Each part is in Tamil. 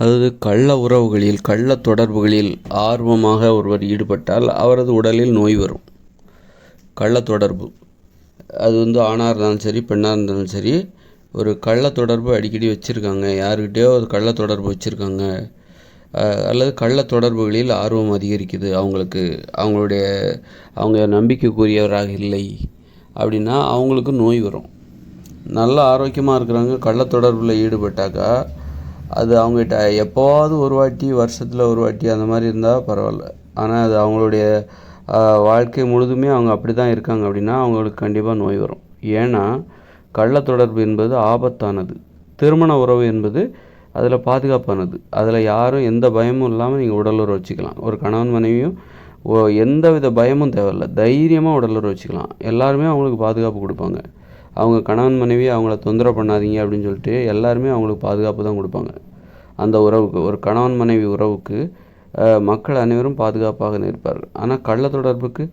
அதாவது கள்ள உறவுகளில் கள்ள தொடர்புகளில் ஆர்வமாக ஒருவர் ஈடுபட்டால் அவரது உடலில் நோய் வரும். கள்ள தொடர்பு. அது வந்து ஆணாக இருந்தாலும் சரி பெண்ணாக இருந்தாலும் சரி ஒரு கள்ள தொடர்பு அடிக்கடி வச்சுருக்காங்க. யாருக்கிட்டேயோ ஒரு கள்ள தொடர்பு வச்சுருக்காங்க. அல்லது கள்ள தொடர்புகளில் ஆர்வம் அதிகரிக்குது. அவங்களுக்கு அவங்களுடைய அவங்க நம்பிக்கைக்குரியவராக இல்லை அப்படின்னா அவங்களுக்கு நோய் வரும். நல்ல ஆரோக்கியமாக இருக்கிறவங்க கள்ள தொடர்பில் ஈடுபட்டாக்கா அது அவங்ககிட்ட எப்போவாவது ஒரு வாட்டி வருஷத்தில் ஒரு வாட்டி அந்த மாதிரி இருந்தால் பரவாயில்ல. ஆனால் அது அவங்களுடைய வாழ்க்கை முழுதுமே அவங்க அப்படி தான் இருக்காங்க அப்படின்னா அவங்களுக்கு கண்டிப்பாக நோய் வரும். ஏன்னா கள்ள தொடர்பு என்பது ஆபத்தானது. திருமண உறவு என்பது அதில் பாதுகாப்பானது. அதில் யாரும் எந்த பயமும் இல்லாமல் நீங்கள் உடலுறவு வச்சுக்கலாம். ஒரு கணவன் மனைவியும் ஓ எந்த வித பயமும் தேவையில்ல. தைரியமாக உடலுறவு வச்சுக்கலாம். எல்லாருமே அவங்களுக்கு பாதுகாப்பு கொடுப்பாங்க. அவங்க கணவன் மனைவி அவங்கள தொந்தரவு பண்ணாதீங்க அப்படின்னு சொல்லிட்டு எல்லாருமே அவங்களுக்கு பாதுகாப்பு தான் கொடுப்பாங்க. அந்த உறவுக்கு ஒரு கணவன் மனைவி உறவுக்கு மக்கள் அனைவரும் பாதுகாப்பாக நிற்பார்கள் ஆனால் கள்ள தொடர்புக்கு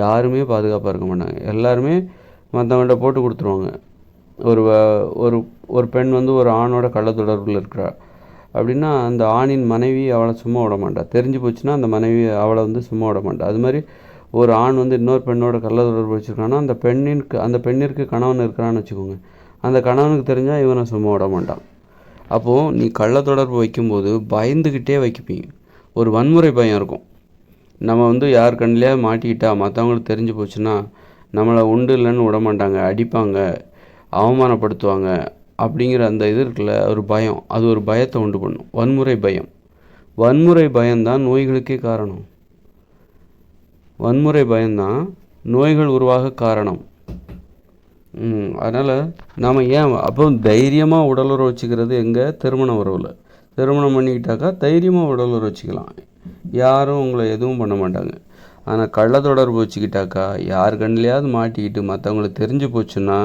யாருமே பாதுகாப்பாக இருக்க மாட்டாங்க. எல்லாருமே மற்றவங்கள்ட்ட போட்டு கொடுத்துருவாங்க. ஒரு ஒரு ஒரு பெண் வந்து ஒரு ஆணோட கள்ள தொடர்பில் இருக்கிறா அப்படின்னா அந்த ஆணின் மனைவி அவளை சும்மா விட மாட்டா. தெரிஞ்சு போச்சுன்னா அந்த மனைவி அவளை வந்து சும்மா விட மாட்டா. அது மாதிரி ஒரு ஆண் வந்து இன்னொரு பெண்ணோட கள்ள தொடர்பு வச்சுருக்கான்னா அந்த பெண்ணிற்கு அந்த பெண்ணிற்கு கணவன் இருக்கிறான்னு வச்சுக்கோங்க. அந்த கணவனுக்கு தெரிஞ்சால் இவனை சும்மா விட மாட்டான். அப்போது நீ கள்ள தொடர்பு வைக்கும்போது பயந்துக்கிட்டே வைக்கப்பீங்க ஒரு வன்முறை பயம் இருக்கும். நம்ம வந்து யார் கண்ணிலையாவது மாட்டிக்கிட்டா மற்றவங்களுக்கு தெரிஞ்சு போச்சுன்னா நம்மளை உண்டு இல்லைன்னு விட மாட்டாங்க அடிப்பாங்க அவமானப்படுத்துவாங்க அப்படிங்கிற அந்த இது இருக்குல்ல ஒரு பயம். அது ஒரு பயத்தை உண்டு பண்ணும். வன்முறை பயம். வன்முறை பயம்தான் நோய்களுக்கே காரணம். வன்முறை பயம்தான் நோய்கள் உருவாக காரணம். அதனால் நாம் ஏன் அப்போ தைரியமாக உடலுறவு வச்சுக்கிறது எங்கே? திருமண உறவில். திருமணம் பண்ணிக்கிட்டாக்கா தைரியமாக உடலுறவு வச்சுக்கலாம் யாரும் உங்களை எதுவும் பண்ண மாட்டாங்க. ஆனால் கள்ள தொடர்பு வச்சுக்கிட்டாக்கா யார் கண்ணிலையாவது மாட்டிக்கிட்டு மற்றவங்களுக்கு தெரிஞ்சு போச்சுன்னா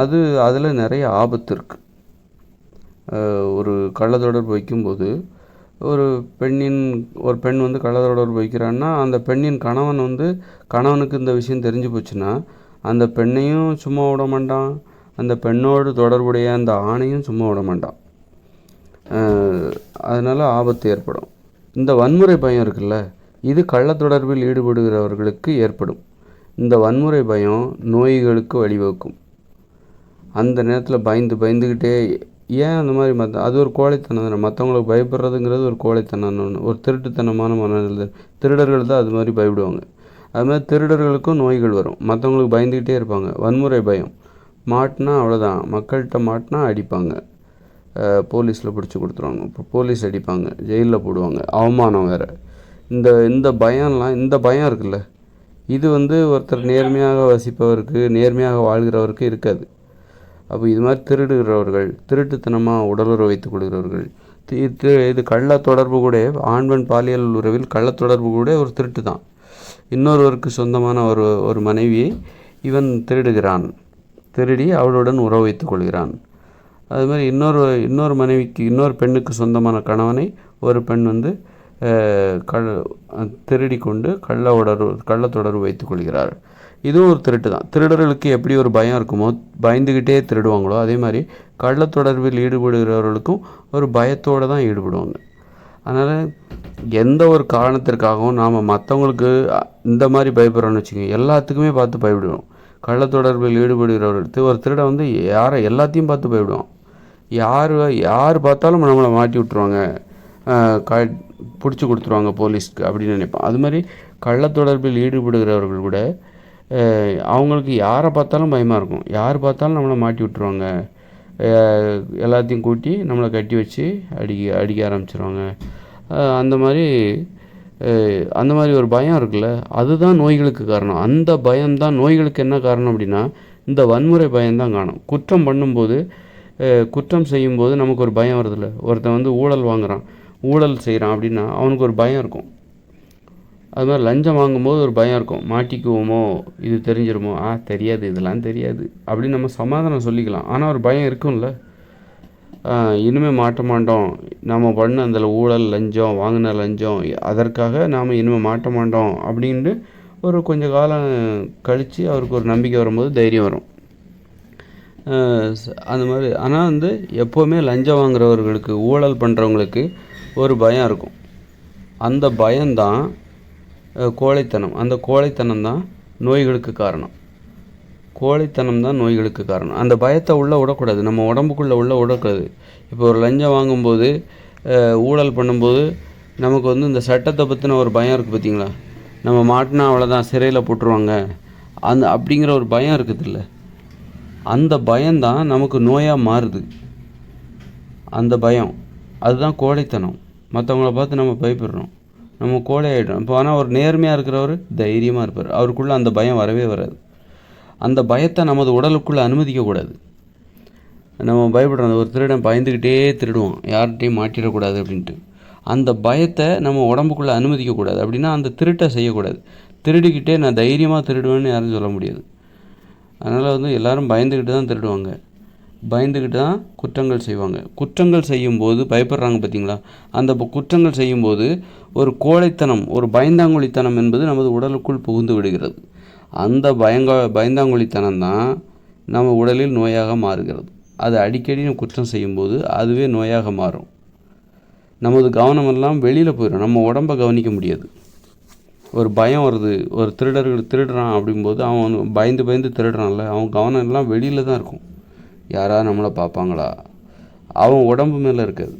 அது அதில் நிறைய ஆபத்து இருக்குது ஒரு கள்ள தொடர்பு வைக்கும்போது ஒரு பெண்ணின் ஒரு பெண் வந்து கள்ள தொடர்பு வைக்கிறான்னா அந்த பெண்ணின் கணவன் வந்து கணவனுக்கு இந்த விஷயம் தெரிஞ்சு போச்சுன்னா அந்த பெண்ணையும் சும்மா விட மாட்டான். அந்த பெண்ணோடு தொடர்புடைய அந்த ஆணையும் சும்மா விட மாட்டான். அதனால் ஆபத்து ஏற்படும். இந்த வன்முறை பயம் இருக்குல்ல இது கள்ள தொடர்பில் ஈடுபடுகிறவர்களுக்கு ஏற்படும். இந்த வன்முறை பயம் நோய்களுக்கு வழிவகுக்கும். அந்த நேரத்தில் பயந்து பயந்துக்கிட்டே ஏன் அந்த மாதிரி மற்ற அது ஒரு கோழைத்தனம் தானே. மற்றவங்களுக்கு பயப்படுறதுங்கிறது ஒரு கோழைத்தனம் ஒன்று ஒரு திருட்டுத்தனமான மனநிலை. திருடர்கள் தான் அது மாதிரி பயப்படுவாங்க. அது மாதிரி திருடர்களுக்கும் நோய்கள் வரும். மற்றவங்களுக்கு பயந்துக்கிட்டே இருப்பாங்க. வன்முறை பயம். மாட்டினா அவ்வளோதான் மக்கள்கிட்ட மாட்டினா அடிப்பாங்க. போலீஸில் பிடிச்சி கொடுத்துருவாங்க. இப்போ போலீஸ் அடிப்பாங்க. ஜெயிலில் போடுவாங்க. அவமானம் வேறு. இந்த இந்த பயம்லாம் இந்த பயம் இருக்குல்ல. இது வந்து ஒருத்தர் நேர்மையாக வசிப்பவருக்கு நேர்மையாக வாழ்கிறவருக்கு இருக்காது. அப்போ இது மாதிரி திருடுகிறவர்கள் திருட்டுத்தனமாக உடலுறவு வைத்துக் கொள்கிறவர்கள் இது கள்ள தொடர்பு கூட ஆண்பன் பாலியல் உறவில் கள்ள தொடர்பு கூட ஒரு திருட்டு தான் இன்னொருவருக்கு சொந்தமான ஒரு ஒரு மனைவியை இவன் திருடுகிறான். திருடி அவளுடன் உறவு வைத்துக் கொள்கிறான். அது மாதிரி இன்னொரு இன்னொரு மனைவிக்கு இன்னொரு பெண்ணுக்கு சொந்தமான கணவனை ஒரு பெண் வந்து கள் திருடி கொண்டு கள்ள உடர்வு கள்ள தொடர்பு வைத்துக் கொள்கிறார் இதுவும் ஒரு திருட்டு தான். திருடர்களுக்கு எப்படி ஒரு பயம் இருக்குமோ பயந்துக்கிட்டே திருடுவாங்களோ அதே மாதிரி கள்ள தொடர்பில் ஈடுபடுகிறவர்களுக்கும் ஒரு பயத்தோடு தான் ஈடுபடுவாங்க. அதனால் எந்த ஒரு காரணத்திற்காகவும் நாம் மற்றவங்களுக்கு இந்த மாதிரி பயப்படுறோன்னு வச்சுக்கோங்க எல்லாத்துக்குமே பார்த்து பயப்படுவோம். கள்ள தொடர்பில் ஒரு திருட வந்து யாரை எல்லாத்தையும் பார்த்து பயப்படுவோம் யார் யார் பார்த்தாலும் நம்மளை மாட்டி விட்ருவாங்க க பிடிச்சி கொடுத்துருவாங்க போலீஸ்க்கு அப்படின்னு நினைப்பான். அது மாதிரி கள்ள தொடர்பில் ஈடுபடுகிறவர்கள் கூட அவங்களுக்கு யாரை பார்த்தாலும் பயமாக இருக்கும். யார் பார்த்தாலும் நம்மளை மாட்டி விட்ருவாங்க எல்லாத்தையும் கூட்டி நம்மளை கட்டி வச்சு அடிக்க அடிக்க ஆரம்பிச்சிருவாங்க. அந்த மாதிரி அந்த மாதிரி ஒரு பயம் இருக்குல்ல அதுதான் நோய்களுக்கு காரணம். அந்த பயம்தான் நோய்களுக்கு என்ன காரணம் அப்படின்னா இந்த வன்முறை பயம்தான் காணும். குற்றம் பண்ணும்போது குற்றம் செய்யும்போது நமக்கு ஒரு பயம் வருதில்ல. ஒருத்தன் வந்து ஊழல் வாங்குகிறான் ஊழல் செய்கிறான் அப்படின்னா அவனுக்கு ஒரு பயம் இருக்கும். அது மாதிரி லஞ்சம் வாங்கும்போது ஒரு பயம் இருக்கும். மாட்டிக்குவோமோ? இது தெரிஞ்சிருமோ? ஆ தெரியாது இதெல்லாம் தெரியாது. அப்படின்னு நம்ம சமாதானம் சொல்லிக்கலாம். ஆனால் ஒரு பயம் இருக்கும்ல. இனிமேல் மாட்ட மாட்டோம். நம்ம பண்ண அந்த ஊழல் லஞ்சம் வாங்கின லஞ்சம் அதற்காக நாம் இனிமேல் மாட்ட மாட்டோம் அப்படின்ட்டு ஒரு கொஞ்சம் காலம் கழித்து அவருக்கு ஒரு நம்பிக்கை வரும்போது தைரியம் வரும். அந்த மாதிரி. ஆனால் வந்து எப்போவுமே லஞ்சம் வாங்குறவர்களுக்கு ஊழல் பண்ணுறவங்களுக்கு ஒரு பயம் இருக்கும். அந்த பயம்தான் கோழைத்தனம். அந்த கோழைத்தனம் தான் நோய்களுக்கு காரணம். கோழைத்தனம் தான் நோய்களுக்கு காரணம். அந்த பயத்தை உள்ளே விடக்கூடாது. நம்ம உடம்புக்குள்ளே உள்ளே விடக்கூடாது. இப்போ ஒரு லஞ்சம் வாங்கும்போது ஊழல் பண்ணும்போது நமக்கு வந்து இந்த சட்டத்தை பற்றின ஒரு பயம் இருக்குது பார்த்தீங்களா நம்ம மாட்டினா அவ்வளோதான் சிறையில் போட்டுருவாங்க. அந்த அப்படிங்கிற ஒரு பயம் இருக்குதுல்ல. அந்த பயம்தான் நமக்கு நோயாக மாறுது. அந்த பயம். அதுதான் கோழைத்தனம். மற்றவங்கள பார்த்து நம்ம பயப்படுறோம். நம்ம கோழை ஆகிடும் இப்போ ஆனால் ஒரு நேர்மையாக இருக்கிறவர் தைரியமாக இருப்பார். அவருக்குள்ளே அந்த பயம் வரவே வராது. அந்த பயத்தை நமது உடலுக்குள்ளே அனுமதிக்கக்கூடாது நம்ம பயப்படுறோம். ஒரு திருடன் பயந்துக்கிட்டே திருடுவோம் யார்கிட்டையும் மாட்டிடக்கூடாது அப்படின்ட்டு. அந்த பயத்தை நம்ம உடம்புக்குள்ளே அனுமதிக்கக்கூடாது அப்படின்னா அந்த திருட்டை செய்யக்கூடாது. திருடிக்கிட்டே நான் தைரியமாக திருடுவேன்னு யாரும் சொல்ல முடியாது. அதனால் வந்து எல்லாரும் பயந்துக்கிட்டு தான் திருடுவாங்க. பயந்துக்கிட்டு தான் குற்றங்கள் செய்வாங்க. குற்றங்கள் செய்யும்போது பயப்படுறாங்க பார்த்தீங்களா அந்த குற்றங்கள் செய்யும்போது ஒரு கோழைத்தனம் ஒரு பயந்தாங்குழித்தனம் என்பது நமது உடலுக்குள் புகுந்து விடுகிறது. அந்த பயங்க பயந்தாங்குழித்தனம் தான் நம்ம உடலில் நோயாக மாறுகிறது. அது அடிக்கடி நம்ம குற்றம் செய்யும்போது அதுவே நோயாக மாறும். நமது கவனமெல்லாம் வெளியில் போயிடும் நம்ம உடம்பை கவனிக்க முடியாது. ஒரு பயம் வருது. ஒரு திருடர்கள் திருடுறான் அப்படிங்கும்போது அவன் பயந்து பயந்து திருடுறான்ல. அவன் கவனம் எல்லாம் வெளியில் தான் இருக்கும். யாராவது நம்மளை பார்ப்பாங்களா? அவன் உடம்பு மேலே இருக்காது.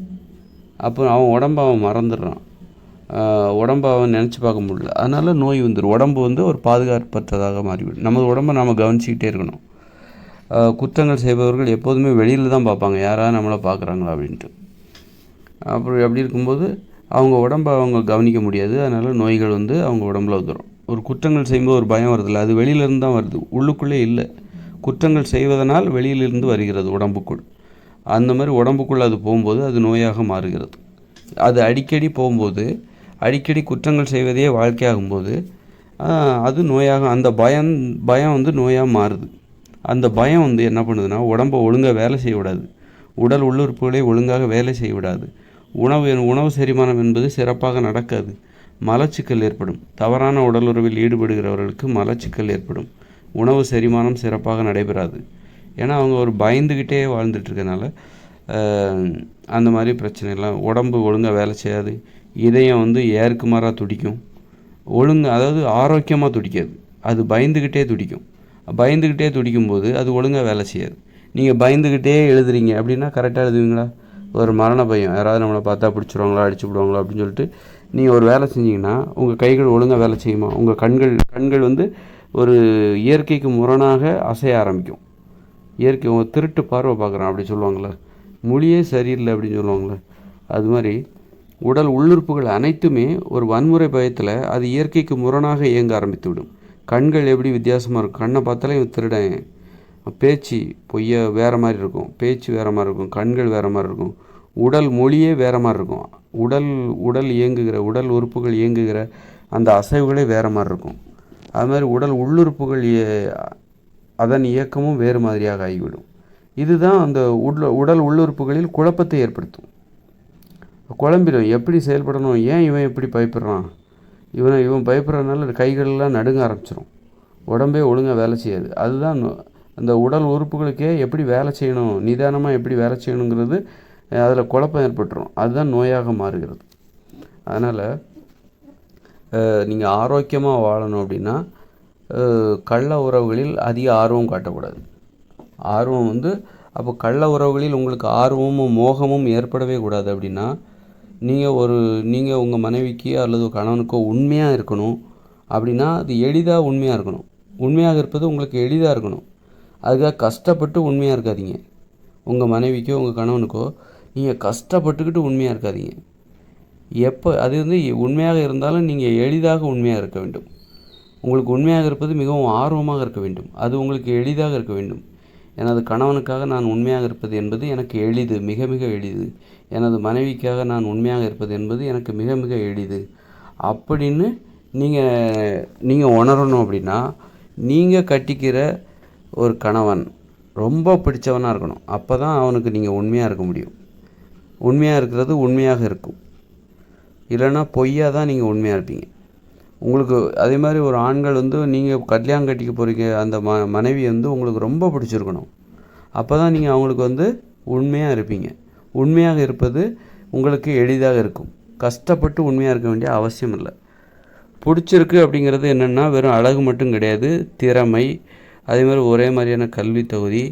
அப்புறம் அவன் உடம்ப அவன் மறந்துடுறான். ஆஹ் உடம்ப அவன் நினச்சி பார்க்க முடியல. அதனால் நோய் வந்துடும் உடம்பு வந்து ஒரு பாதுகாப்பற்றதாக மாறிவிடும். நமது உடம்பை நம்ம கவனிச்சிக்கிட்டே இருக்கணும். குற்றங்கள் செய்பவர்கள் எப்போதுமே வெளியில் தான் பார்ப்பாங்க. யாராவது நம்மளை பார்க்குறாங்களா அப்படின்ட்டு. அப்புறம் அப்படி இருக்கும்போது அவங்க உடம்ப அவங்க கவனிக்க முடியாது. அதனால் நோய்கள் வந்து அவங்க உடம்புல வந்துடும் ஒரு குற்றங்கள் செய்யும்போது ஒரு பயம் வருதில்ல அது வெளியிலேருந்து தான் வருது. உள்ளுக்குள்ளே இல்லை. குற்றங்கள் செய்வதனால் வெளியிலிருந்து வருகிறது உடம்புக்குள். அந்த மாதிரி உடம்புக்குள் அது போகும்போது அது நோயாக மாறுகிறது. அது அடிக்கடி போகும்போது அடிக்கடி குற்றங்கள் செய்வதே வாழ்க்கையாகும்போது அது நோயாக அந்த பயம் பயம் வந்து நோயாக மாறுது. அந்த பயம் வந்து என்ன பண்ணுதுன்னா உடம்பை ஒழுங்காக வேலை செய்ய விடாது உடல் உள்ளுறுப்புகளை ஒழுங்காக வேலை செய்ய விடாது உணவு உணவு செரிமானம் என்பது சிறப்பாக நடக்காது. மலச்சிக்கல் ஏற்படும். தவறான உடலுறவில் ஈடுபடுகிறவர்களுக்கு மலச்சிக்கல் ஏற்படும். உணவு செரிமானம் சிறப்பாக நடைபெறாது. ஏன்னா அவங்க ஒரு பயந்துக்கிட்டே வாழ்ந்துட்டுருக்கனால அந்த மாதிரி பிரச்சனைலாம் உடம்பு ஒழுங்காக வேலை செய்யாது. இதயம் வந்து ஏற்குமாறாக துடிக்கும். ஒழுங்கு அதாவது ஆரோக்கியமாக துடிக்காது. அது பயந்துக்கிட்டே துடிக்கும். பயந்துக்கிட்டே துடிக்கும்போது அது ஒழுங்காக வேலை செய்யாது. நீங்கள் பயந்துக்கிட்டே எழுதுறீங்க அப்படின்னா கரெக்டாக எழுதுவீங்களா? ஒரு மரண பயம். யாராவது நம்மளை பார்த்தா பிடிச்சிருவாங்களா அடிச்சு விடுவாங்களா அப்படின்னு சொல்லிட்டு நீங்கள் ஒரு வேலை செஞ்சீங்கன்னா உங்கள் கைகள் ஒழுங்காக வேலை செய்யுமா? உங்கள் கண்கள் கண்கள் வந்து ஒரு இயற்கைக்கு முரணாக அசைய ஆரம்பிக்கும். இயற்கை திருட்டு பார்வை பார்க்குறான் அப்படி சொல்லுவாங்களே. மொழியே சரியில்லை அப்படின்னு சொல்லுவாங்களே. அது மாதிரி உடல் உள்ளுறுப்புகள் அனைத்துமே ஒரு வன்முறை பயத்தில் அது இயற்கைக்கு முரணாக இயங்க ஆரம்பித்து விடும் கண்கள் எப்படி வித்தியாசமாக இருக்கும். கண்ணை பார்த்தாலே இவன் திருடன். பேச்சு பொய்ய வேறு மாதிரி இருக்கும். பேச்சு வேறு மாதிரி இருக்கும். கண்கள் வேறு மாதிரி இருக்கும். உடல் மொழியே வேறு மாதிரி இருக்கும். உடல் உடல் இயங்குகிற உடல் உறுப்புகள் இயங்குகிற அந்த அசைவுகளே வேறு மாதிரி இருக்கும். அது மாதிரி உடல் உள்ளுறுப்புகள் அதன் இயக்கமும் வேறு மாதிரியாக ஆகிவிடும். இதுதான் அந்த உடல் உடல் உள்ளுறுப்புகளில் குழப்பத்தை ஏற்படுத்தும். குழம்பிடும். எப்படி செயல்படணும்? ஏன் இவன் எப்படி பயப்படுறான்? இவனை இவன் பயப்படுறதுனால கைகளெலாம் நடுங்க ஆரம்பிச்சிடும் உடம்பே ஒழுங்காக வேலை செய்யாது. அதுதான் அந்த உடல் உறுப்புகளுக்கே எப்படி வேலை செய்யணும்? நிதானமாக எப்படி வேலை செய்யணுங்கிறது அதில் குழப்பம் ஏற்பட்டுரும். அதுதான் நோயாக மாறுகிறது. அதனால் நீங்கள் ஆரோக்கியமாக வாழணும் அப்படின்னா கள்ள உறவுகளில் அதிக ஆர்வம் காட்டக்கூடாது. ஆர்வம் வந்து அப்போ கள்ள உறவுகளில் உங்களுக்கு ஆர்வமும் மோகமும் ஏற்படவே கூடாது அப்படின்னா நீங்கள் ஒரு நீங்கள் உங்கள் மனைவிக்கு அல்லது கணவனுக்கோ உண்மையாக இருக்கணும் அப்படின்னா அது எளிதாக உண்மையாக இருக்கணும். உண்மையாக இருப்பது உங்களுக்கு எளிதாக இருக்கணும். அதுக்காக கஷ்டப்பட்டு உண்மையாக இருக்காதீங்க. உங்கள் மனைவிக்கோ உங்கள் கணவனுக்கோ நீங்கள் கஷ்டப்பட்டுக்கிட்டு உண்மையாக இருக்காதீங்க. எப்போ அது வந்து உண்மையாக இருந்தாலும் நீங்கள் எளிதாக உண்மையாக இருக்க வேண்டும். உங்களுக்கு உண்மையாக இருப்பது மிகவும் ஆர்வமாக இருக்க வேண்டும். அது உங்களுக்கு எளிதாக இருக்க வேண்டும். எனது கணவனுக்காக நான் உண்மையாக இருப்பது என்பது எனக்கு எளிது மிக மிக எளிது. எனது மனைவிக்காக நான் உண்மையாக இருப்பது என்பது எனக்கு மிக மிக எளிது. அப்படின்னு நீங்கள் நீங்கள் உணரணும் அப்படின்னா நீங்கள் கட்டிக்கிற ஒரு கணவன் ரொம்ப பிடிச்சவனாக இருக்கணும். அப்போ தான் அவனுக்கு நீங்கள் உண்மையாக இருக்க முடியும். உண்மையாக இருக்கிறது உண்மையாக இருக்கும். இல்லைன்னா பொய்யாக தான் நீங்கள் உண்மையாக இருப்பீங்க. உங்களுக்கு அதே மாதிரி ஒரு ஆண்கள் வந்து நீங்கள் கல்யாணம் கட்டிக்க போகிறீங்க அந்த ம மனைவி வந்து உங்களுக்கு ரொம்ப பிடிச்சிருக்கணும். அப்போ தான் நீங்கள் அவங்களுக்கு வந்து உண்மையாக இருப்பீங்க. உண்மையாக இருப்பது உங்களுக்கு எளிதாக இருக்கும். கஷ்டப்பட்டு உண்மையாக இருக்க வேண்டிய அவசியம் இல்லை. பிடிச்சிருக்கு அப்படிங்கிறது என்னென்னா வெறும் அழகு மட்டும் கிடையாது திறமை. அதே மாதிரி ஒரே மாதிரியான கல்வி தகுதி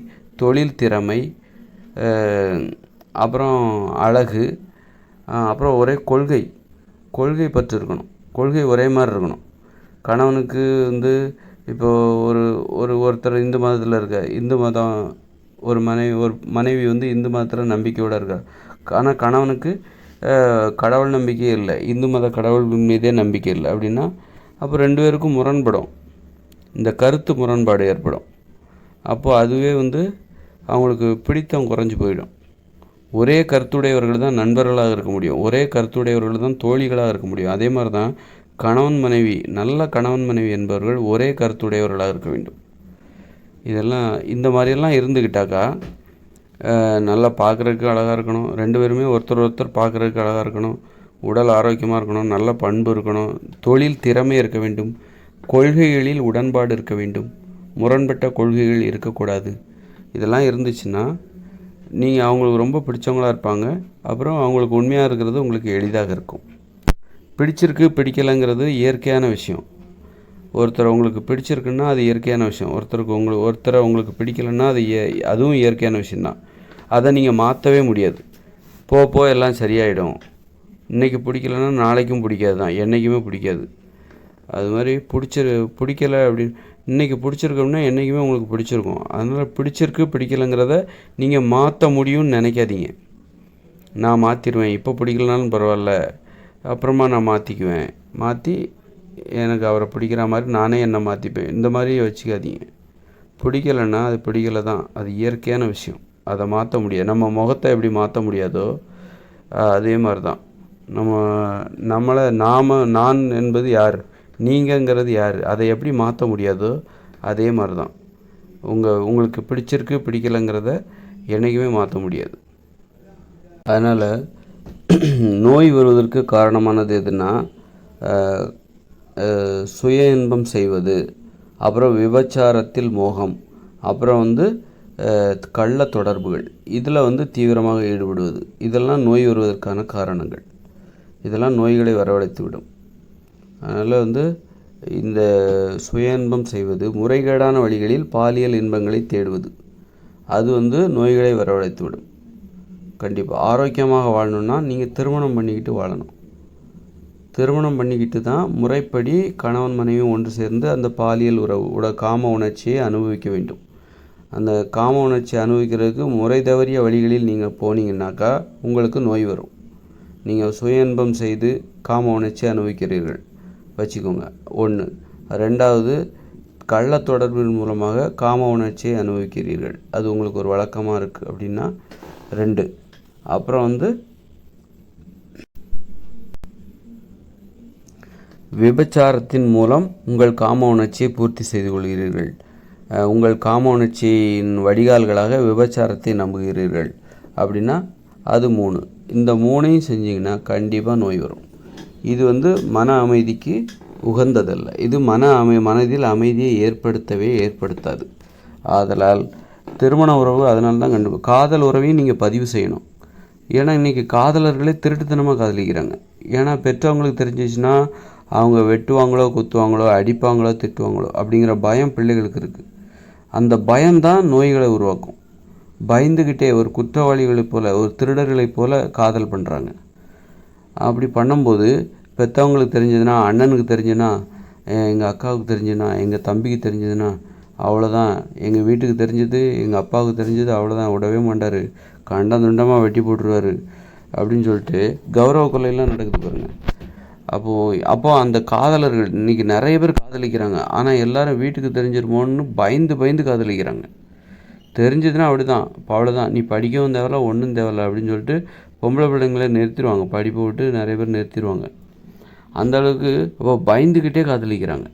தொழில் திறமை அப்புறம் அழகு அப்புறம் ஒரே கொள்கை. கொள்கை பற்று இருக்கணும் கொள்கை ஒரே மாதிரி இருக்கணும். கணவனுக்கு வந்து இப்போ ஒரு ஒரு ஒருத்தர் இந்து மதத்தில் இருக்க இந்து மதம் ஒரு மனைவி ஒரு மனைவி வந்து இந்து மதத்தில் நம்பிக்கையோடு இருக்கா ஆனால் கணவனுக்கு கடவுள் நம்பிக்கையே இல்லை. இந்து மத கடவுள் மீதே நம்பிக்கை இல்லை. அப்படின்னா அப்போ ரெண்டு பேருக்கும் முரண்படும். இந்த கருத்து முரண்பாடு ஏற்படும். அப்போது அதுவே வந்து அவங்களுக்கு பிடித்தம் குறைஞ்சி போயிடும். ஒரே கருத்துடையவர்கள் தான் நண்பர்களாக இருக்க முடியும். ஒரே கருத்துடையவர்கள் தான் தோழிகளாக இருக்க முடியும். அதே மாதிரி தான் கணவன் மனைவி நல்ல கணவன் மனைவி என்பவர்கள் ஒரே கருத்துடையவர்களாக இருக்க வேண்டும். இதெல்லாம் இந்த மாதிரியெல்லாம் இருந்துக்கிட்டாக்கா நல்லா பார்க்குறதுக்கு அழகாக இருக்கணும். ரெண்டு பேருமே ஒருத்தர் ஒருத்தர் பார்க்குறதுக்கு அழகாக இருக்கணும். உடல் ஆரோக்கியமாக இருக்கணும். நல்ல பண்பு இருக்கணும். தொழில் திறமை இருக்க வேண்டும். கொள்கைகளில் உடன்பாடு இருக்க வேண்டும். முரண்பட்ட கொள்கைகள் இருக்கக்கூடாது. இதெல்லாம் இருந்துச்சுன்னா நீங்கள் அவங்களுக்கு ரொம்ப பிடிச்சவங்களா இருப்பாங்க. அப்புறம் அவங்களுக்கு உண்மையாக இருக்கிறது உங்களுக்கு எளிதாக இருக்கும். பிடிச்சிருக்கு பிடிக்கலைங்கிறது இயற்கையான விஷயம். ஒருத்தர் உங்களுக்கு பிடிச்சிருக்குன்னா அது இயற்கையான விஷயம். ஒருத்தருக்கு உங்களுக்கு ஒருத்தரை உங்களுக்கு பிடிக்கலைன்னா அது இய- அதுவும் இயற்கையான விஷயந்தான் அதை நீங்கள் மாற்றவே முடியாது. போ போ எல்லாம் சரியாயிடும். இன்றைக்கி பிடிக்கலன்னா நாளைக்கும் பிடிக்காது தான் என்றைக்குமே பிடிக்காது. அது மாதிரி பிடிச்சிரு பிடிக்கல அப்படின்னு இன்றைக்கி பிடிச்சிருக்கோம்னா என்றைக்குமே உங்களுக்கு பிடிச்சிருக்கும். அதனால் பிடிச்சிருக்கு பிடிக்கலைங்கிறத நீங்கள் மாற்ற முடியும்னு நினைக்காதீங்க. நான் மாற்றிடுவேன் இப்போ பிடிக்கலனாலும் பரவாயில்ல. அப்புறமா நான் மாற்றிக்குவேன் மாற்றி எனக்கு அவரை பிடிக்கிற மாதிரி நானே என்னை மாற்றிப்பேன் இந்த மாதிரி வச்சுக்காதீங்க. பிடிக்கலைன்னா அது பிடிக்கல தான். அது இயற்கையான விஷயம். அதை மாற்ற முடியாது. நம்ம முகத்தை எப்படி மாற்ற முடியாதோ அதே மாதிரி தான். நம்ம நம்மளை நாம் நான் என்பது யார்? நீங்கங்கிறது யார்? அதை எப்படி மாற்ற முடியாதோ அதே மாதிரி தான் உங்கள் உங்களுக்கு பிடிச்சிருக்கு பிடிக்கலைங்கிறத என்றைக்குமே மாற்ற முடியாது. அதனால் நோய் வருவதற்கு காரணமானது எதுனா சுய இன்பம் செய்வது அப்புறம் விபச்சாரத்தில் மோகம் அப்புறம் வந்து கள்ள தொடர்புகள். இதில் வந்து தீவிரமாக ஈடுபடுவது. இதெல்லாம் நோய் வருவதற்கான காரணங்கள். இதெல்லாம் நோய்களை வரவழைத்து விடும் அதனால் வந்து இந்த சுய இன்பம் செய்வது முறைகேடான வழிகளில் பாலியல் இன்பங்களை தேடுவது அது வந்து நோய்களை வரவழைத்து விடும் கண்டிப்பாக ஆரோக்கியமாக வாழணுன்னா நீங்கள் திருமணம் பண்ணிக்கிட்டு வாழணும். திருமணம் பண்ணிக்கிட்டு தான் முறைப்படி கணவன் மனைவி ஒன்று சேர்ந்து அந்த பாலியல் உறவு உட காம உணர்ச்சியை அனுபவிக்க வேண்டும். அந்த காம உணர்ச்சியை அனுபவிக்கிறதுக்கு முறை தவறிய வழிகளில் நீங்கள் போனீங்கன்னாக்கா உங்களுக்கு நோய் வரும். நீங்கள் சுய இன்பம் செய்து காம உணர்ச்சியை அனுபவிக்கிறீர்கள். வச்சுக்கோங்க. ஒன்று ரெண்டாவது கள்ள தொடர்பின் மூலமாக காம உணர்ச்சியை அனுபவிக்கிறீர்கள். அது உங்களுக்கு ஒரு வழக்கமாக இருக்குது அப்படின்னா ரெண்டு. அப்புறம் வந்து விபச்சாரத்தின் மூலம் உங்கள் காம உணர்ச்சியை பூர்த்தி செய்து கொள்கிறீர்கள். உங்கள் காம உணர்ச்சியின் வடிகால்களாக விபச்சாரத்தை நம்புகிறீர்கள். அப்படின்னா அது மூணு. இந்த மூணையும் செஞ்சீங்கன்னா கண்டிப்பாக நோய் வரும். இது வந்து மன அமைதிக்கு உகந்ததல்ல. இது மன அமை மனதில் அமைதியை ஏற்படுத்தவே ஏற்படுத்தாது. ஆதலால் திருமண உறவு அதனால தான் கண்டு காதல் உறவையும் நீங்கள் பதிவு செய்யணும். ஏன்னா இன்றைக்கி காதலர்களே திருட்டுத்தனமாக காதலிக்கிறாங்க. ஏன்னா பெற்றவங்களுக்கு தெரிஞ்சிச்சுன்னா அவங்க வெட்டுவாங்களோ குத்துவாங்களோ அடிப்பாங்களோ திட்டுவாங்களோ அப்படிங்கிற பயம் பிள்ளைகளுக்கு இருக்குது அந்த பயம்தான் நோய்களை உருவாக்கும். பயந்துக்கிட்டே ஒரு குற்றவாளிகளைப் போல் ஒரு திருடர்களைப் போல் காதல் பண்ணுறாங்க அப்படி பண்ணும்போது பெற்றவங்களுக்கு தெரிஞ்சதுன்னா அண்ணனுக்கு தெரிஞ்சுன்னா எங்கள் அக்காவுக்கு தெரிஞ்சுன்னா எங்கள் தம்பிக்கு தெரிஞ்சதுன்னா அவ்வளோதான் எங்கள் வீட்டுக்கு தெரிஞ்சது எங்கள் அப்பாவுக்கு தெரிஞ்சது அவ்வளோதான் விடவே மாட்டார். கண்டம் துண்டமாக வெட்டி போட்டுருவாரு. அப்படின்னு சொல்லிட்டு கௌரவ கொலையெல்லாம் நடக்குது பாருங்கள் அப்போது அப்போது அந்த காதலர்கள் இன்றைக்கி நிறைய பேர் காதலிக்கிறாங்க. ஆனால் எல்லோரும் வீட்டுக்கு தெரிஞ்சிருமோன்னு பயந்து பயந்து காதலிக்கிறாங்க. தெரிஞ்சதுன்னா அப்படி தான் இப்போ அவ்வளோதான் நீ படிக்கவும் தேவையில்ல ஒன்றும் தேவையில்ல அப்படின்னு சொல்லிட்டு பொம்பளை பிள்ளைங்களை நிறுத்திடுவாங்க. படிப்பை விட்டு நிறைய பேர் நிறுத்திடுவாங்க. அந்த அளவுக்கு பயந்துக்கிட்டே காதலிக்கிறாங்க.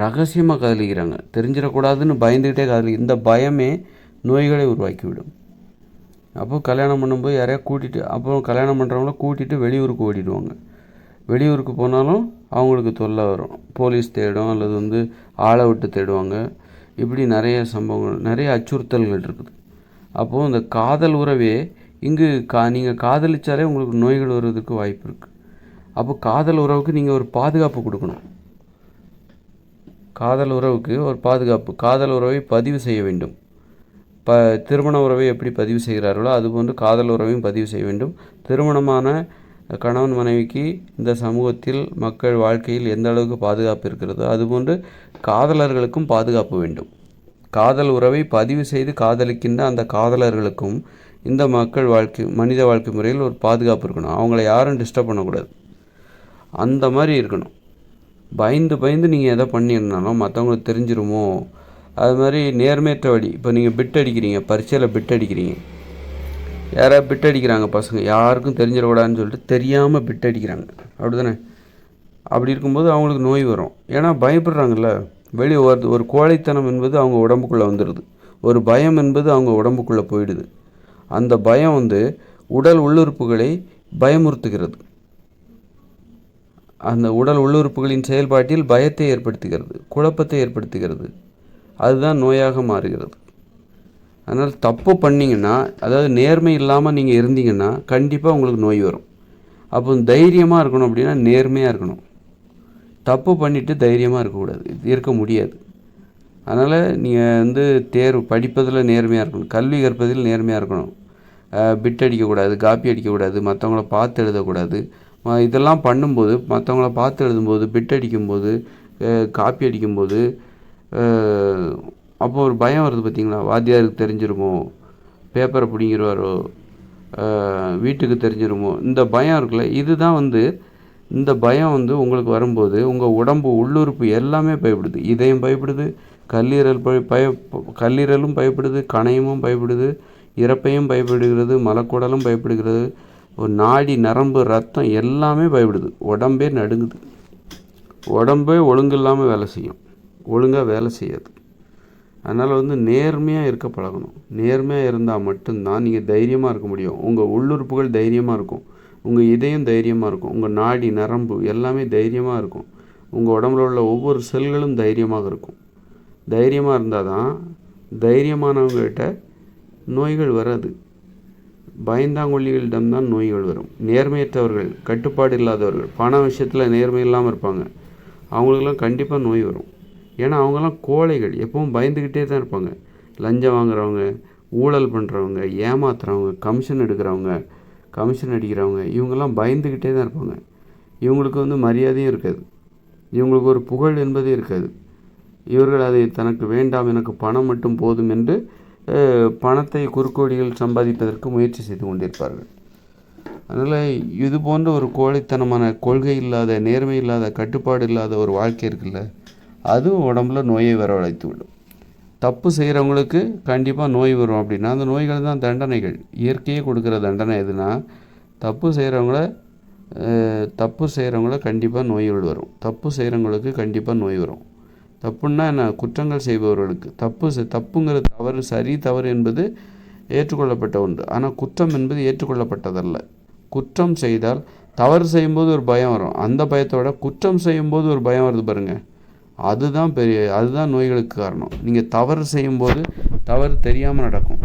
ரகசியமாக காதலிக்கிறாங்க. தெரிஞ்சிடக்கூடாதுன்னு பயந்துக்கிட்டே காதலி இந்த பயமே நோய்களை உருவாக்கிவிடும். அப்போ கல்யாணம் பண்ணும்போது யாரையா கூட்டிகிட்டு அப்புறம் கல்யாணம் பண்ணுறவங்கள கூட்டிகிட்டு வெளியூருக்கு ஓடிடுவாங்க. வெளியூருக்கு போனாலும் அவங்களுக்கு தொல்லை வரும். போலீஸ் தேடும் அல்லது வந்து ஆளை விட்டு தேடுவாங்க. இப்படி நிறைய சம்பவங்கள் நிறைய அச்சுறுத்தல்கள் இருக்குது. அப்போது இந்த காதல் உறவே இங்கு கா நீங்கள் காதலிச்சாலே உங்களுக்கு நோய்கள் வருவதற்கு வாய்ப்பு இருக்குது அப்போ காதல் உறவுக்கு நீங்கள் ஒரு பாதுகாப்பு கொடுக்கணும். காதல் உறவுக்கு ஒரு பாதுகாப்பு காதல் உறவை பதிவு செய்ய வேண்டும். ப திருமண உறவை எப்படி பதிவு செய்கிறார்களோ அதுபோன்று காதல் உறவையும் பதிவு செய்ய வேண்டும். திருமணமான கணவன் மனைவிக்கு இந்த சமூகத்தில் மக்கள் வாழ்க்கையில் எந்த அளவுக்கு பாதுகாப்பு இருக்கிறதோ அதுபோன்று காதலர்களுக்கும் பாதுகாப்பு வேண்டும். காதல் உறவை பதிவு செய்து காதலிக்கின்ற அந்த காதலர்களுக்கும் இந்த மக்கள் வாழ்க்கை மனித வாழ்க்கை முறையில் ஒரு பாதுகாப்பு இருக்கணும். அவங்கள யாரும் டிஸ்டர்ப் பண்ணக்கூடாது. அந்த மாதிரி இருக்கணும். பயந்து பயந்து நீங்கள் எதை பண்ணியிருந்தாலும் மற்றவங்களுக்கு தெரிஞ்சிருமோ? அது மாதிரி நேர்மையற்ற வழி. இப்போ நீங்கள் பிட் அடிக்கிறீங்க பரீட்சையில் பிட் அடிக்கிறீங்க. யாராவது பிட் அடிக்கிறாங்க பசங்க. யாருக்கும் தெரிஞ்சிடக்கூடாதுன்னு சொல்லிட்டு தெரியாமல் பிட் அடிக்கிறாங்க. அப்படி தானே அப்படி இருக்கும்போது அவங்களுக்கு நோய் வரும். ஏன்னா பயப்படுறாங்கல்ல. வெளியே ஒரு ஒரு கோழைத்தனம் என்பது அவங்க உடம்புக்குள்ளே வந்துடுது. ஒரு பயம் என்பது அவங்க உடம்புக்குள்ளே போயிடுது. அந்த பயம் வந்து உடல் உள்ளுறுப்புகளை பயமுறுத்துகிறது. அந்த உடல் உள்ளுறுப்புகளின் செயல்பாட்டில் பயத்தை ஏற்படுத்துகிறது குழப்பத்தை ஏற்படுத்துகிறது. அதுதான் நோயாக மாறுகிறது. அதனால் தப்பு பண்ணிங்கன்னா அதாவது நேர்மை இல்லாமல் நீங்கள் இருந்தீங்கன்னா கண்டிப்பாக உங்களுக்கு நோய் வரும். அப்போ தைரியமாக இருக்கணும் அப்படின்னா நேர்மையாக இருக்கணும். தப்பு பண்ணிவிட்டு தைரியமாக இருக்கக்கூடாது. இருக்க முடியாது. அதனால் நீங்கள் வந்து தேர்வு படிப்பதில் நேர்மையாக இருக்கணும். கல்வி கற்பதில் நேர்மையாக இருக்கணும். பிட் அடிக்கக்கூடாது காப்பி அடிக்கக்கூடாது மற்றவங்கள பார்த்து எழுதக்கூடாது. இதெல்லாம் பண்ணும்போது மற்றவங்கள பார்த்து எழுதும்போது பிட் அடிக்கும்போது காப்பி அடிக்கும்போது அப்போது ஒரு பயம் வருது பார்த்தீங்களா வாத்தியாருக்கு தெரிஞ்சிருமோ? பேப்பரை பிடிங்கிருவாரோ? வீட்டுக்கு தெரிஞ்சிருமோ? இந்த பயம் இருக்குல்ல இதுதான் வந்து இந்த பயம் வந்து உங்களுக்கு வரும்போது உங்கள் உடம்பு உள்ளுறுப்பு எல்லாமே பயப்படுது. இதயம் பயப்படுது கல்லீரல் பய பய கல்லீரலும் பயப்படுது கணையமும் பயப்படுது இறப்பையும் பயப்படுகிறது மலக்குடலும் பயப்படுகிறது. ஒரு நாடி நரம்பு ரத்தம் எல்லாமே பயப்படுது. உடம்பே நடுங்குது. உடம்பே ஒழுங்கு இல்லாமல் வேலை செய்யும். ஒழுங்காக வேலை செய்யாது. அதனால் வந்து நேர்மையாக இருக்க பழகணும். நேர்மையாக இருந்தால் மட்டும்தான் நீங்கள் தைரியமாக இருக்க முடியும். உங்கள் உள்ளுறுப்புகள் தைரியமாக இருக்கும். உங்கள் இதயம் தைரியமாக இருக்கும். உங்கள் நாடி நரம்பு எல்லாமே தைரியமாக இருக்கும். உங்கள் உடம்புல உள்ள ஒவ்வொரு செல்களும் தைரியமாக இருக்கும். தைரியமாக இருந்தால் தான் தைரியமானவங்ககிட்ட நோய்கள் வராது. பயந்தாங்கொல்லிகளிடம்தான் நோய்கள் வரும். நேர்மையற்றவர்கள் கட்டுப்பாடு இல்லாதவர்கள் பண விஷயத்தில் நேர்மை இல்லாமல் இருப்பாங்க. அவங்களுக்கெல்லாம் கண்டிப்பாக நோய் வரும். ஏன்னா அவங்கெல்லாம் கோழைகள். எப்பவும் பயந்துக்கிட்டே தான் இருப்பாங்க. லஞ்சம் வாங்குறவங்க ஊழல் பண்ணுறவங்க ஏமாத்துறவங்க கமிஷன் எடுக்கிறவங்க கமிஷன் அடிக்கிறவங்க இவங்கெல்லாம் பயந்துக்கிட்டே தான் இருப்பாங்க. இவங்களுக்கு வந்து மரியாதையும் இருக்காது. இவங்களுக்கு ஒரு புகழ் என்பதே இருக்காது. இவர்கள் அதை தனக்கு வேண்டாம் எனக்கு பணம் மட்டும் போதும் என்று பணத்தை குறுக்கோடிகள் சம்பாதிப்பதற்கு முயற்சி செய்து கொண்டிருப்பார்கள். அதனால் இது போன்ற ஒரு கோழைத்தனமான கொள்கை இல்லாத நேர்மை இல்லாத கட்டுப்பாடு இல்லாத ஒரு வாழ்க்கை இருக்குல்ல அதுவும் உடம்புல நோயை வரவழைத்து விடும். தப்பு செய்கிறவங்களுக்கு கண்டிப்பாக நோய் வரும் அப்படின்னா அந்த நோய்கள் தான் தண்டனைகள். இயற்கையே கொடுக்குற தண்டனை எதுனா தப்பு செய்கிறவங்கள தப்பு செய்கிறவங்கள கண்டிப்பாக நோய்கள் வரும். தப்பு செய்கிறவங்களுக்கு கண்டிப்பாக நோய் வரும். தப்புன்னா என்ன? குற்றங்கள் செய்பவர்களுக்கு. தப்பு தப்புங்கிற தவறு சரி தவறு என்பது ஏற்றுக்கொள்ளப்பட்ட ஒன்று. ஆனால் குற்றம் என்பது ஏற்றுக்கொள்ளப்பட்டதல்ல. குற்றம் செய்தால் தவறு செய்யும்போது ஒரு பயம் வரும். அந்த பயத்தோட குற்றம் செய்யும்போது ஒரு பயம் வருது பாருங்கள் அதுதான் பெரிய அதுதான் நோய்களுக்கு காரணம். நீங்கள் தவறு செய்யும்போது தவறு தெரியாமல் நடக்கும்.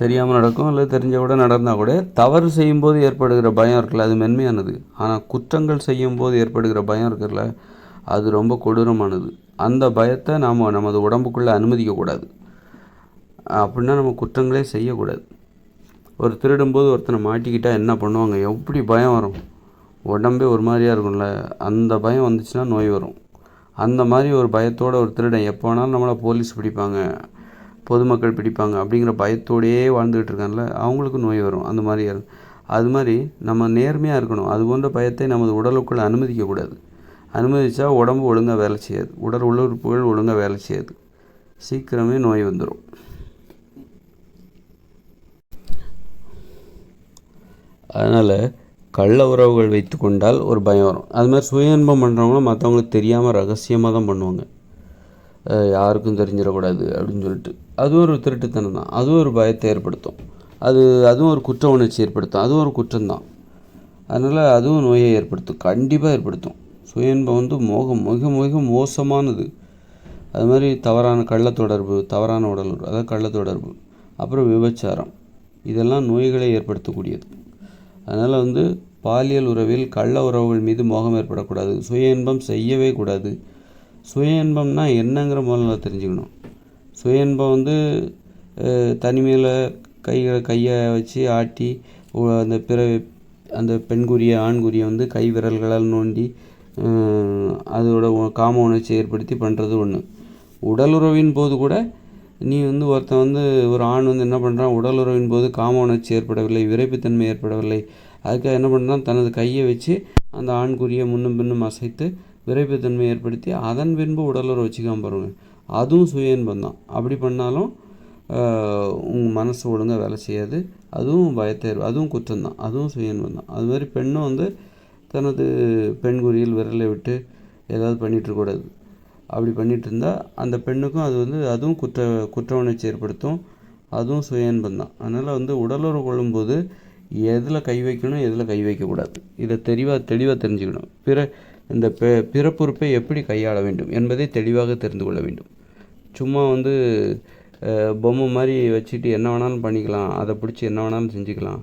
தெரியாமல் நடக்கும் இல்லை தெரிஞ்ச கூட நடந்தால் கூட தவறு செய்யும்போது ஏற்படுகிற பயம் இருக்குல்ல அது மென்மையானது. ஆனால் குற்றங்கள் செய்யும்போது ஏற்படுகிற பயம் இருக்குல்ல அது ரொம்ப கொடூரமானது. அந்த பயத்தை நாம் நமது உடம்புக்குள்ளே அனுமதிக்கக்கூடாது. அப்படின்னா நம்ம குற்றங்களே செய்யக்கூடாது. ஒரு திருடும்போது ஒருத்தனை மாட்டிக்கிட்டால் என்ன பண்ணுவாங்க? எப்படி பயம் வரும்? உடம்பே ஒரு மாதிரியாக இருக்கும்ல. அந்த பயம் வந்துச்சுன்னா நோய் வரும். அந்த மாதிரி ஒரு பயத்தோடு ஒரு திருடன் எப்போ வேணாலும் நம்மளை போலீஸ் பிடிப்பாங்க. பொதுமக்கள் பிடிப்பாங்க அப்படிங்கிற பயத்தோடையே வாழ்ந்துக்கிட்டு இருக்காங்கல்ல. அவங்களுக்கு நோய் வரும். அந்த மாதிரி அது மாதிரி நம்ம நேர்மையாக இருக்கணும். அது போன்ற பயத்தை நமது உடலுக்குள்ளே அனுமதிக்கக்கூடாது. அனுமதித்தா உடம்பு ஒழுங்காக வேலை செய்யாது. உடல் உள்ளுறுப்புகள் ஒழுங்காக வேலை செய்யாது. சீக்கிரமே நோய் வந்துடும் அதனால் கள்ள உறவுகள் வைத்து கொண்டால் ஒரு பயம் வரும். அது மாதிரி சுய இன்பம் பண்ணுறவங்களும் மற்றவங்களுக்கு தெரியாமல் ரகசியமாக தான் பண்ணுவாங்க. யாருக்கும் தெரிஞ்சிடக்கூடாது அப்படின்னு சொல்லிட்டு. அதுவும் ஒரு திருட்டுத்தனம் தான். அதுவும் ஒரு பயத்தை ஏற்படுத்தும். அது அதுவும் ஒரு குற்ற உணர்ச்சி ஏற்படுத்தும். அதுவும் ஒரு குற்றம்தான் அதனால் அதுவும் நோயை ஏற்படுத்தும். கண்டிப்பாக ஏற்படுத்தும். சுய இன்பம் வந்து மோகம் மிக மிக மோசமானது. அது மாதிரி தவறான கள்ள தொடர்பு தவறான உடல் அதாவது கள்ள தொடர்பு அப்புறம் விபச்சாரம். இதெல்லாம் நோய்களை ஏற்படுத்தக்கூடியது. அதனால் வந்து பாலியல் உறவில் கள்ள உறவுகள் மீது மோகம் ஏற்படக்கூடாது. சுய இன்பம் செய்யவே கூடாது. சுய இன்பம்னா என்னங்கிற முதல்ல தெரிஞ்சுக்கணும். சுய இன்பம் வந்து தனிமையில் கைகளை கையை வச்சு ஆட்டி அந்த பிற அந்த பெண்குரிய ஆண்குறியை வந்து கை விரல்களால் நோண்டி அதோட காம உணர்ச்சி ஏற்படுத்தி பண்ணுறது ஒன்று உடலுறவின் போது கூட நீ வந்து ஒருத்தன் வந்து ஒரு ஆண் வந்து என்ன பண்ணுறான் உடலுறவின் போது காம உணர்ச்சி ஏற்படவில்லை விரைப்புத்தன்மை ஏற்படவில்லை. அதுக்காக என்ன பண்ணுறான் தனது கையை வச்சு அந்த ஆண்குறியை முன்னும் பின்னும் அசைத்து விரைப்புத்தன்மை ஏற்படுத்தி அதன் பின்பு உடலுறவு வச்சுக்காம பாருங்க. அதுவும் சுய இன்பம் தான் அப்படி பண்ணாலும் உங்கள் மனசு ஒழுங்காக வேலை செய்யாது. அதுவும் பயத்தை அதுவும் குற்றம் தான் அதுவும் சுய இன்பம் தான் அது மாதிரி பெண்ணும் வந்து தனது பெண் குறியில் விரலை விட்டு ஏதாவது பண்ணிகிட்ருக்கூடாது இருக்கக்கூடாது அப்படி பண்ணிகிட்டு இருந்தால் அந்த பெண்ணுக்கும் அது வந்து அதுவும் குற்ற குற்ற உணர்ச்சி ஏற்படுத்தும் அதுவும் சுய இன்பம் தான் அதனால் வந்து உடலுறவு கொள்ளும்போது எதில் கை வைக்கணும் எதில் கை வைக்கக்கூடாது. இதை தெளிவாக தெளிவாக தெரிஞ்சுக்கணும். பிற இந்த பெ பிறப்புறுப்பை எப்படி கையாள வேண்டும் என்பதை தெளிவாக தெரிந்து கொள்ள வேண்டும். சும்மா வந்து பொம்மை மாதிரி வச்சுட்டு என்ன வேணாலும் பண்ணிக்கலாம். அதை பிடிச்சி என்ன வேணாலும் செஞ்சுக்கலாம்.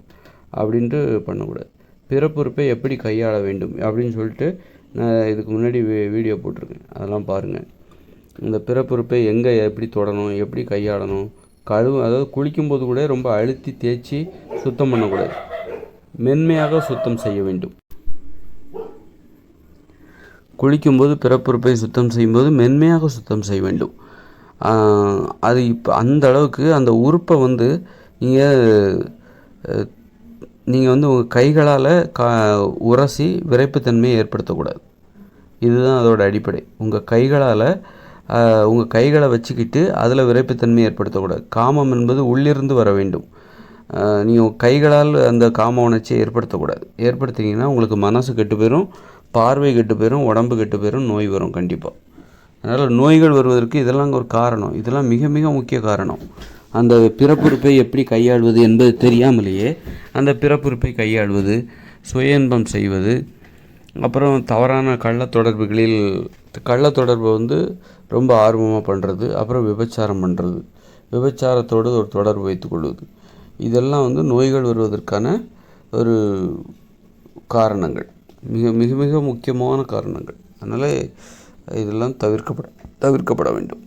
அப்படின்ட்டு பண்ணக்கூடாது. பிறப்புறுப்பை எப்படி கையாள வேண்டும் அப்படின்னு சொல்லிட்டு நான் இதுக்கு முன்னாடி வீ- வீடியோ போட்டிருக்கேன். அதெல்லாம் பாருங்கள் இந்த பிறப்புறுப்பை எங்கே எப்படி தொடணும் எப்படி கையாளணும் கழுவு அதாவது குளிக்கும்போது கூட ரொம்ப அழுத்தி தேய்ச்சி சுத்தம் பண்ணக்கூடாது. மென்மையாக சுத்தம் செய்ய வேண்டும். குளிக்கும்போது பிறப்புறுப்பை சுத்தம் செய்யும்போது மென்மையாக சுத்தம் செய்ய வேண்டும். அது இப்போ அந்த அளவுக்கு அந்த உறுப்பை வந்து நீங்கள் நீங்கள் வந்து உங்கள் கைகளால் கா உரசி விரைப்புத்தன்மையை ஏற்படுத்தக்கூடாது. இதுதான் அதோட அடிப்படை. உங்கள் கைகளால் உங்கள் கைகளை வச்சுக்கிட்டு அதில் விரைப்புத்தன்மையை ஏற்படுத்தக்கூடாது. காமம் என்பது உள்ளிருந்து வர வேண்டும். நீங்கள் கைகளால் அந்த காம உணர்ச்சியை ஏற்படுத்தக்கூடாது. ஏற்படுத்திங்கன்னா உங்களுக்கு மனசு கெட்டு போயிடும் பார்வை கெட்டு போயிடும் உடம்பு கெட்டு போயிடும் நோய் வரும் கண்டிப்பாக அதனால் நோய்கள் வருவதற்கு இதெல்லாம் ஒரு காரணம். இதெல்லாம் மிக மிக முக்கிய காரணம். அந்த பிறப்புறுப்பை எப்படி கையாள்வது என்பது தெரியாமலேயே அந்த பிறப்புறுப்பை கையாள்வது சுய இன்பம் செய்வது அப்புறம் தவறான கள்ள தொடர்புகளில் கள்ள தொடர்பை வந்து ரொம்ப ஆர்வமாக பண்ணுறது அப்புறம் விபச்சாரம் பண்ணுறது விபச்சாரத்தோடு ஒரு தொடர்பு வைத்துக்கொள்வது இதெல்லாம் வந்து நோய்கள் வருவதற்கான ஒரு காரணங்கள். மிக மிக மிக முக்கியமான காரணங்கள். அதனால் இதெல்லாம் தவிர்க்கப்பட தவிர்க்கப்பட வேண்டும்.